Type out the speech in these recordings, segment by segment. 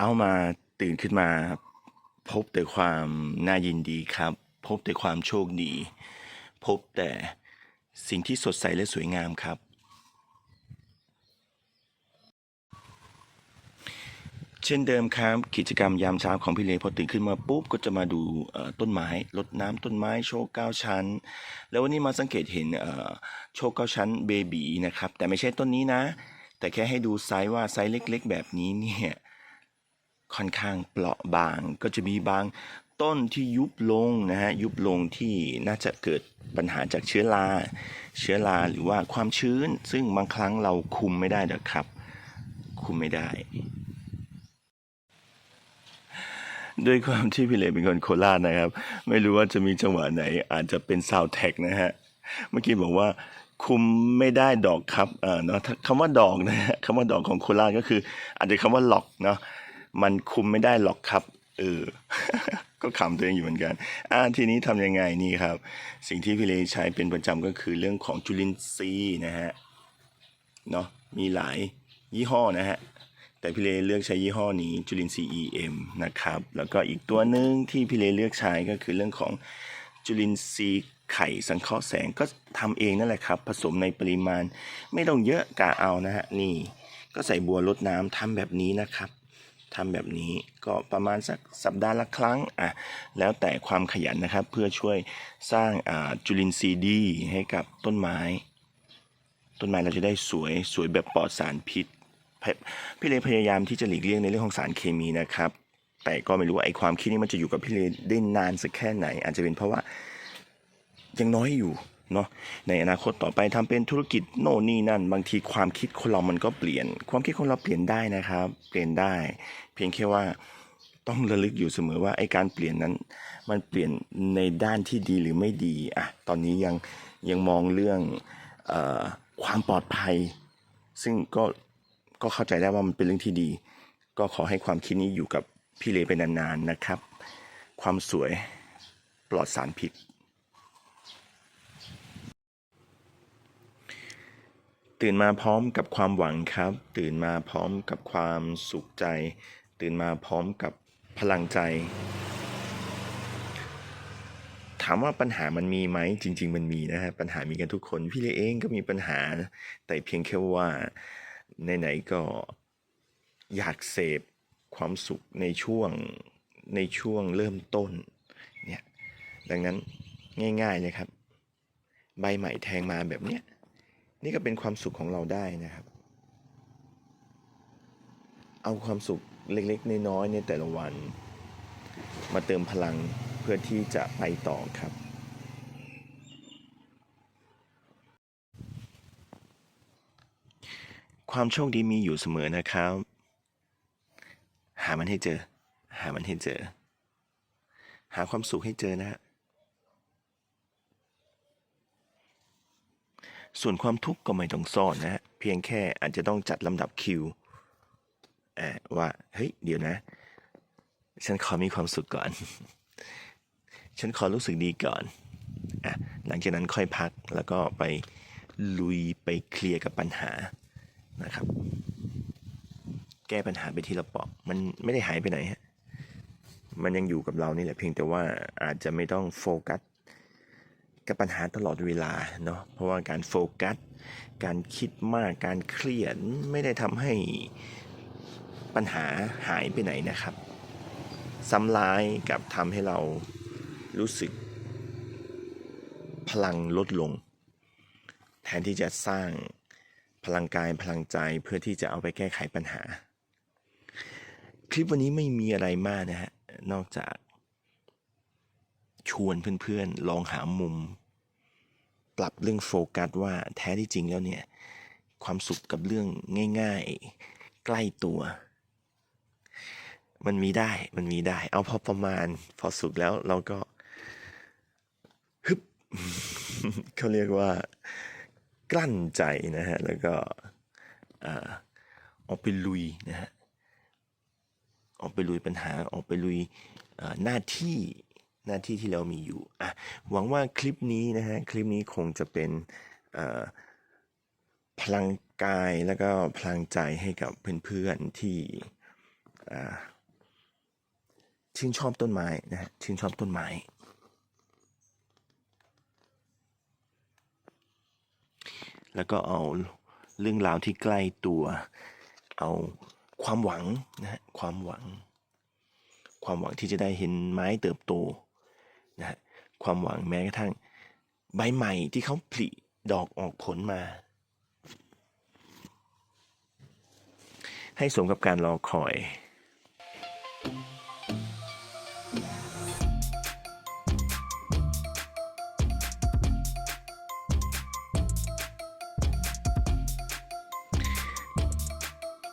ช้ามาตื่นขึ้นมาพบแต่ความน่ายินดีครับ พบแต่ความโชคดี พบแต่สิ่งที่สดใสและสวยงามครับ เช่นเดิมครับ กิจกรรมยามเช้าของพี่เลพอตื่นขึ้นมาปุ๊บก็จะมาดูต้นไม้รดน้ำต้นไม้โชว์เก้าชั้น แล้ววันนี้มาสังเกตเห็นโชว์เก้าชั้นเบบีนะครับแต่ไม่ใช่ต้นนี้นะ แต่แค่ให้ดูไซส์ว่าไซส์เล็ก ๆ แบบนี้เนี่ย ค่อนข้างเปราะบาง ก็จะมีบางต้นที่ยุบลงนะฮะยุบลงที่น่าจะเกิดปัญหาจากเชื้อราเชื้อราหรือว่าความชื้น ซึ่งบางครั้งเราคุมไม่ได้หรอกครับ คุมไม่ได้ ด้วยความที่พี่เลเป็นคนโคราชนะครับ ไม่รู้ว่าจะมีจังหวะไหน อาจจะเป็นซาวแท็กนะฮะเมื่อกี้บอกว่าคุมไม่ได้ดอกครับเออเนาะคำว่าดอกนะฮะคำว่าดอกของโคราชก็คือ อาจจะคำว่าหลอกเนาะ มันคุมไม่ได้หรอกครับ เออ ก็ขำตัวเองอยู่เหมือนกัน อ่าทีนี้ทำยังไงนี่ครับ สิ่งที่พี่เลใช้เป็นประจำก็คือเรื่องของจุลินทรีย์นะฮะ เนาะมีหลายยี่ห้อนะฮะ แต่พี่เลเลือกใช้ยี่ห้อนี้จุลินทรีย์ EM นะครับ แล้วก็อีกตัวหนึ่งที่พี่เลเลือกใช้ก็คือเรื่องของจุลินทรีย์ไข่สังเคราะห์แสงก็ทำเองนั่นแหละครับ ผสมในปริมาณ ไม่ต้องเยอะกะเอานะฮะนี่ ก็ใส่บัวรดน้ำทำแบบนี้นะครับ ทำแบบนี้ก็ประมาณสักสัปดาห์ละครั้งอะแล้วแต่ความขยันนะครับเพื่อช่วยสร้างจุลินทรีย์ดีให้กับต้นไม้ ต้นไม้เราจะได้สวยสวยแบบปลอดสารพิษ พี่เลพยายามที่จะหลีกเลี่ยงในเรื่องของสารเคมีนะครับ แต่ก็ไม่รู้ว่าไอ้ความคิดนี้มันจะอยู่กับพี่เลได้นานสักแค่ไหน อาจจะเป็นเพราะว่ายังน้อยอยู่ เนาะในอนาคตต่อไปทำเป็นธุรกิจโน่นนี่นั่น บางทีความคิดคนเรามันก็เปลี่ยน ความคิดของเราเปลี่ยนได้นะครับ เปลี่ยนได้ เพียงแค่ว่าต้องระลึกอยู่เสมอว่าไอ้การเปลี่ยนนั้น มันเปลี่ยนในด้านที่ดีหรือไม่ดีอะตอนนี้ยังยังมองเรื่องออความปลอดภัย ซึ่งก็ก็เข้าใจได้ว่ามันเป็นเรื่องที่ดี ก็ขอให้ความคิดนี้อยู่กับพี่เลไปนานๆนะครับ ความสวยปลอดสารพิษ ตื่นมาพร้อมกับความหวังครับ ตื่นมาพร้อมกับความสุขใจ ตื่นมาพร้อมกับพลังใจ ถามว่าปัญหามันมีไหมจริง ๆ มันมีนะฮะปัญหามีกันทุกคนพี่เลเองก็มีปัญหา แต่เพียงแค่ว่าไหนๆก็อยากเสพความสุขในช่วงในช่วงเริ่มต้นเนี่ยดังนั้นง่ายๆเลยครับ ใบใหม่แทงมาแบบเนี้ย นี่ก็เป็นความสุขของเราได้นะครับ เอาความสุขเล็กๆ น้อยๆในแต่ละวัน มาเติมพลังเพื่อที่จะไปต่อครับ ความโชคดีมีอยู่เสมอนะครับ หามันให้เจอ หามันให้เจอ หาความสุขให้เจอนะฮะ ส่วนความทุกข์ก็ไม่ต้องซ่อนนะฮะเพียงแค่อาจจะต้องจัดลำดับคิวว่าเฮ้ยเดี๋ยวนะ ฉันขอมีความสุขก่อน ฉันขอรู้สึกดีก่อนอะหลังจากนั้นค่อยพักแล้วก็ไปลุยไปเคลียร์กับปัญหานะครับ แก้ปัญหาไปทีละเปาะมันไม่ได้หายไปไหนฮะมันยังอยู่กับเรานี่แหละเพียงแต่ว่าอาจจะไม่ต้องโฟกัส กับปัญหาตลอดเวลาเนาะเพราะว่าการโฟกัส การคิดมากการเครียดไม่ได้ทำให้ปัญหาหายไปไหนนะครับซ้ำร้ายกับทำให้เรารู้สึก พลังลดลง แทนที่จะสร้างพลังกายพลังใจเพื่อที่จะเอาไปแก้ไขปัญหา คลิปวันนี้ไม่มีอะไรมากนะฮะ นอกจากชวนเพื่อนๆ ลองหามุม ปรับเรื่องโฟกัสว่าแท้ที่จริงแล้วเนี่ย ความสุขกับเรื่องง่าย ๆ ใกล้ตัว มันมีได้มันมีได้ เอาพอประมาณ พอสุขแล้วเราก็ฮึบเขาเรียกว่ากลั้นใจนะฮะ แล้วก็อ่าอกไปลุยนะฮะ ออกไปลุยปัญหา ออกไปลุยหน้าที่ หน้าที่ที่เรามีอยู่อะหวังว่าคลิปนี้นะฮะคลิปนี้คงจะเป็นพลังกายแล้วก็พลังใจให้กับเพื่อนๆที่ชื่นชอบต้นไม้นะฮะชื่นชอบต้นไม้ แล้วก็เอาเรื่องราวที่ใกล้ตัว เอาความหวังนะฮะความหวัง ความหวังที่จะได้เห็นไม้เติบโต นะความหวังแม้กระทั่ง ใบใหม่ที่เขาผลิดอกออกผลมา ให้สมกับการรอคอย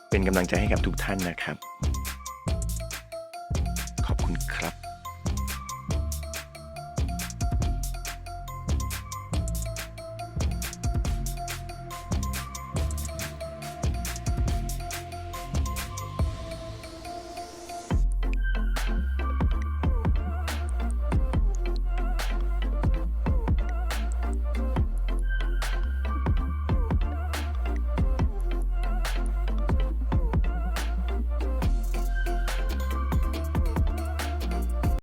เป็นกำลังใจให้กับทุกท่านนะครับ